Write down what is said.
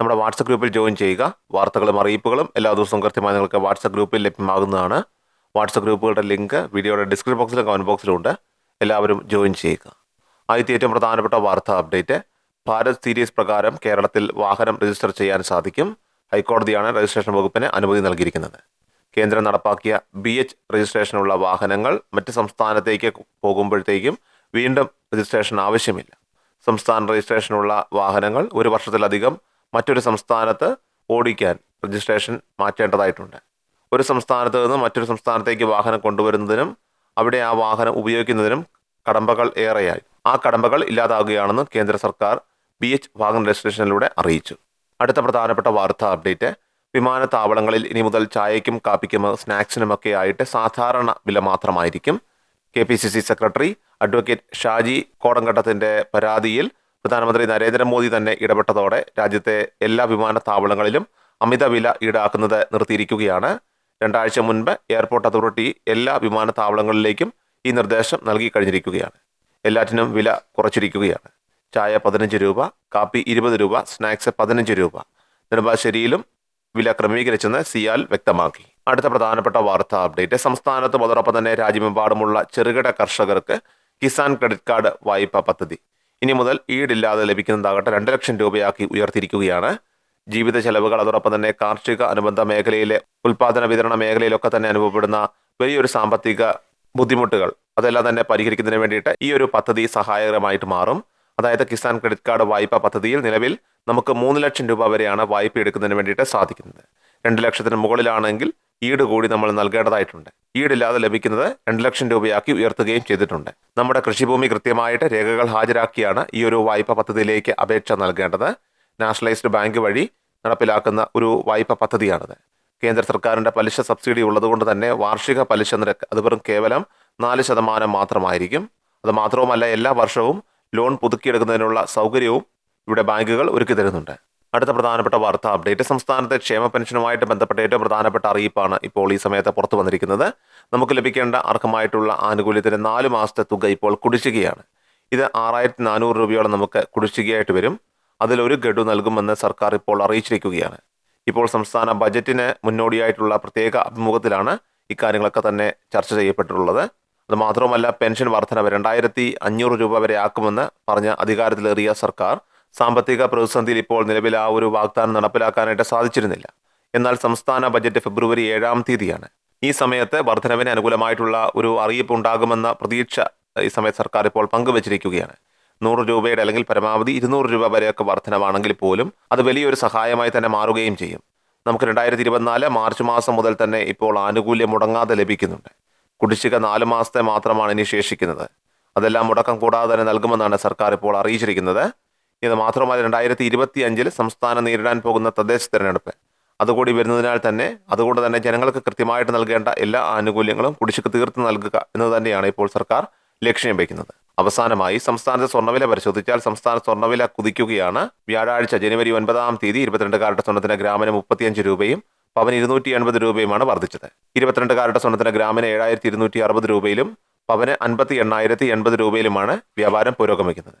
നമ്മുടെ വാട്സപ്പ് ഗ്രൂപ്പിൽ ജോയിൻ ചെയ്യുക. വാർത്തകളും അറിയിപ്പുകളും എല്ലാ ദിവസവും കൃത്യമായി നിങ്ങൾക്ക് വാട്സപ്പ് ഗ്രൂപ്പിൽ ലഭ്യമാകുന്നതാണ്. വാട്സപ്പ് ഗ്രൂപ്പുകളുടെ ലിങ്ക് വീഡിയോയുടെ ഡിസ്ക്രിപ്ഷൻ ബോക്സിലും കമന്റ് ബോക്സിലും ഉണ്ട് എല്ലാവരും ജോയിൻ ചെയ്യുക. ആദ്യത്തെ ഏറ്റവും പ്രധാനപ്പെട്ട വാർത്താ അപ്ഡേറ്റ്. ഭാരത് സീരീസ് പ്രകാരം കേരളത്തിൽ വാഹനം രജിസ്റ്റർ ചെയ്യാൻ സാധിക്കും. ഹൈക്കോടതിയാണ് രജിസ്ട്രേഷൻ വകുപ്പിന് അനുമതി നൽകിയിരിക്കുന്നത്. കേന്ദ്രം നടപ്പാക്കിയ ബി എച്ച് രജിസ്ട്രേഷനുള്ള വാഹനങ്ങൾ മറ്റ് സംസ്ഥാനത്തേക്ക് പോകുമ്പോഴത്തേക്കും വീണ്ടും രജിസ്ട്രേഷൻ ആവശ്യമില്ല. സംസ്ഥാന രജിസ്ട്രേഷനുള്ള വാഹനങ്ങൾ ഒരു വർഷത്തിലധികം മറ്റൊരു സംസ്ഥാനത്ത് ഓടിക്കാൻ രജിസ്ട്രേഷൻ മാറ്റേണ്ടതായിട്ടുണ്ട്. ഒരു സംസ്ഥാനത്ത് നിന്ന് മറ്റൊരു സംസ്ഥാനത്തേക്ക് വാഹനം കൊണ്ടുവരുന്നതിനും അവിടെ ആ വാഹനം ഉപയോഗിക്കുന്നതിനും കടമ്പകൾ ഏറെയായി. ആ കടമ്പകൾ ഇല്ലാതാകുകയാണെന്ന് കേന്ദ്ര സർക്കാർ ബി എച്ച് വാഹന രജിസ്ട്രേഷനിലൂടെ അറിയിച്ചു. അടുത്ത പ്രധാനപ്പെട്ട വാർത്താ അപ്ഡേറ്റ് വിമാനത്താവളങ്ങളിൽ ഇനി മുതൽ ചായയ്ക്കും കാപ്പിക്കും സ്നാക്സിനുമൊക്കെ ആയിട്ട് സാധാരണ വില മാത്രമായിരിക്കും. K P C C secretary advocate Shaji കോടങ്കട്ടത്തിന്റെ പരാതിയിൽ പ്രധാനമന്ത്രി നരേന്ദ്രമോദി തന്നെ ഇടപെട്ടതോടെ രാജ്യത്തെ എല്ലാ വിമാനത്താവളങ്ങളിലും അമിത വില ഈടാക്കുന്നത് നിർത്തിയിരിക്കുകയാണ്. രണ്ടാഴ്ച മുൻപ് എയർപോർട്ട് അതോറിറ്റി എല്ലാ വിമാനത്താവളങ്ങളിലേക്കും ഈ നിർദ്ദേശം നൽകി കഴിഞ്ഞിരിക്കുകയാണ്. എല്ലാറ്റിനും വില കുറച്ചിരിക്കുകയാണ്. ചായ പതിനഞ്ച് രൂപ കാപ്പി ഇരുപത് രൂപ സ്നാക്സ് പതിനഞ്ച് രൂപ. നെടുമ്പാശ്ശേരിയിലും വില ക്രമീകരിച്ചെന്ന് സിയാൽ വ്യക്തമാക്കി. അടുത്ത പ്രധാനപ്പെട്ട വാർത്താ അപ്ഡേറ്റ്. സംസ്ഥാനത്തും അതോടൊപ്പം തന്നെ രാജ്യമെമ്പാടുമുള്ള ചെറുകിട കർഷകർക്ക് കിസാൻ ക്രെഡിറ്റ് കാർഡ് വായ്പ പദ്ധതി. ഇനി മുതൽ ഈടില്ലാതെ ലഭിക്കുന്നതാകട്ടെ രണ്ട് ലക്ഷം രൂപയാക്കി ഉയർത്തിയിരിക്കുകയാണ്. ജീവിത ചെലവുകൾ അതോടൊപ്പം തന്നെ കാർഷിക അനുബന്ധ മേഖലയിലെ ഉൽപാദന വിതരണ മേഖലയിലൊക്കെ തന്നെ അനുഭവപ്പെടുന്ന വലിയൊരു സാമ്പത്തിക ബുദ്ധിമുട്ടുകൾ. അതെല്ലാം തന്നെ പരിഹരിക്കുന്നതിന് വേണ്ടിയിട്ട് ഈ ഒരു പദ്ധതി സഹായകരമായിട്ട് മാറും. അതായത് കിസാൻ ക്രെഡിറ്റ് കാർഡ് വായ്പ പദ്ധതിയിൽ നിലവിൽ നമുക്ക് മൂന്ന് ലക്ഷം രൂപ വരെയാണ് വായ്പ എടുക്കുന്നതിന് വേണ്ടിയിട്ട് സാധിക്കുന്നത്. രണ്ട് ലക്ഷത്തിന് മുകളിലാണെങ്കിൽ ഈട് കൂടി നമ്മൾ നൽകേണ്ടതായിട്ടുണ്ട്. ഈടില്ലാതെ ലഭിക്കുന്നത് രണ്ട് ലക്ഷം രൂപയാക്കി ഉയർത്തുകയും ചെയ്തിട്ടുണ്ട്. നമ്മുടെ കൃഷിഭൂമി കൃത്യമായിട്ട് രേഖകൾ ഹാജരാക്കിയാണ് ഈ ഒരു വായ്പ പദ്ധതിയിലേക്ക് അപേക്ഷ നൽകേണ്ടത്. നാഷണലൈസ്ഡ് ബാങ്ക് വഴി നടപ്പിലാക്കുന്ന ഒരു വായ്പ പദ്ധതിയാണിത്. കേന്ദ്ര സർക്കാരിന്റെ പലിശ സബ്സിഡി ഉള്ളതുകൊണ്ട് തന്നെ വാർഷിക പലിശ നിരക്ക് അത് വെറും കേവലം നാല് ശതമാനം മാത്രമായിരിക്കും. അത് മാത്രവുമല്ല എല്ലാ വർഷവും ലോൺ പുതുക്കിയെടുക്കുന്നതിനുള്ള സൗകര്യവും ഇവിടെ ബാങ്കുകൾ ഒരുക്കി തരുന്നുണ്ട് അടുത്ത പ്രധാനപ്പെട്ട വാർത്ത അപ്ഡേറ്റ്. സംസ്ഥാനത്തെ ക്ഷേമ പെൻഷനുമായിട്ട് ബന്ധപ്പെട്ട ഏറ്റവും പ്രധാനപ്പെട്ട അറിയിപ്പാണ് ഇപ്പോൾ ഈ സമയത്ത് പുറത്തു വന്നിരിക്കുന്നത്. നമുക്ക് ലഭിക്കേണ്ട അർഹമായിട്ടുള്ള ആനുകൂല്യത്തിന് നാല് മാസത്തെ തുക ഇപ്പോൾ കുടിശ്ശികയാണ്. ഇത് ആറായിരത്തി നാനൂറ് രൂപയോളം നമുക്ക് കുടിശ്ശികയായിട്ട് വരും. അതിലൊരു ഗഡു നൽകുമെന്ന് സർക്കാർ ഇപ്പോൾ അറിയിച്ചിരിക്കുകയാണ്. ഇപ്പോൾ സംസ്ഥാന ബജറ്റിന് മുന്നോടിയായിട്ടുള്ള പ്രത്യേക അഭിമുഖത്തിലാണ് ഇക്കാര്യങ്ങളൊക്കെ തന്നെ ചർച്ച ചെയ്യപ്പെട്ടിട്ടുള്ളത്. അത് മാത്രമല്ല പെൻഷൻ വർധനവ് രണ്ടായിരത്തി അഞ്ഞൂറ് രൂപ വരെ ആക്കുമെന്ന് പറഞ്ഞ അധികാരത്തിലേറിയ സർക്കാർ സാമ്പത്തിക പ്രതിസന്ധിയിൽ ഇപ്പോൾ നിലവിൽ ആ ഒരു വാഗ്ദാനം നടപ്പിലാക്കാനായിട്ട് സാധിച്ചിരുന്നില്ല. എന്നാൽ സംസ്ഥാന ബജറ്റ് ഫെബ്രുവരി ഏഴാം തീയതിയാണ്. ഈ സമയത്ത് വർധനവിന് അനുകൂലമായിട്ടുള്ള ഒരു അറിയിപ്പ് ഉണ്ടാകുമെന്ന പ്രതീക്ഷ ഈ സമയത്ത് സർക്കാർ ഇപ്പോൾ പങ്കുവച്ചിരിക്കുകയാണ്. നൂറ് രൂപയുടെ അല്ലെങ്കിൽ പരമാവധി ഇരുന്നൂറ് രൂപ വരെയൊക്കെ വർധനവാണെങ്കിൽ പോലും അത് വലിയൊരു സഹായമായി തന്നെ മാറുകയും ചെയ്യും. നമുക്ക് രണ്ടായിരത്തി ഇരുപത്തിനാല് മാർച്ച് മാസം മുതൽ തന്നെ ഇപ്പോൾ ആനുകൂല്യം മുടങ്ങാതെ ലഭിക്കുന്നുണ്ട്. കുടിശ്ശിക നാല് മാസത്തെ മാത്രമാണ് ഇനി ശേഷിക്കുന്നത്. അതെല്ലാം മുടക്കം കൂടാതെ തന്നെ നൽകുമെന്നാണ് സർക്കാർ ഇപ്പോൾ അറിയിച്ചിരിക്കുന്നത്. ഇത് മാത്രമല്ല രണ്ടായിരത്തി ഇരുപത്തി അഞ്ചിൽ സംസ്ഥാനം നേരിടാൻ പോകുന്ന തദ്ദേശ തിരഞ്ഞെടുപ്പ്. അതുകൂടി വരുന്നതിനാൽ തന്നെ അതുകൊണ്ട് തന്നെ ജനങ്ങൾക്ക് കൃത്യമായിട്ട് നൽകേണ്ട എല്ലാ ആനുകൂല്യങ്ങളും കുടിശ്ശിക്ക് തീർത്ത് നൽകുക എന്ന് തന്നെയാണ് ഇപ്പോൾ സർക്കാർ ലക്ഷ്യം വയ്ക്കുന്നത് അവസാനമായി സംസ്ഥാനത്തെ സ്വർണവില പരിശോധിച്ചാൽ സംസ്ഥാന സ്വർണവില കുതിക്കുകയാണ്. വ്യാഴാഴ്ച ജനുവരി ഒൻപതാം തീയതി ഇരുപത്തിരണ്ട് കാരറ്റ് സ്വർണത്തിന് ഗ്രാമിന് മുപ്പത്തിയഞ്ച് രൂപയും പവൻ ഇരുന്നൂറ്റി എൺപത് രൂപയുമാണ് വർദ്ധിച്ചത്. ഇരുപത്തിരണ്ട് കാരറ്റ് സ്വർണത്തിന് ഗ്രാമിന് ഏഴായിരത്തി ഇരുന്നൂറ്റി അറുപത് രൂപയിലും പവന് അൻപത്തി എണ്ണായിരത്തി എൺപത് രൂപയിലുമാണ് വ്യാപാരം പുരോഗമിക്കുന്നത്.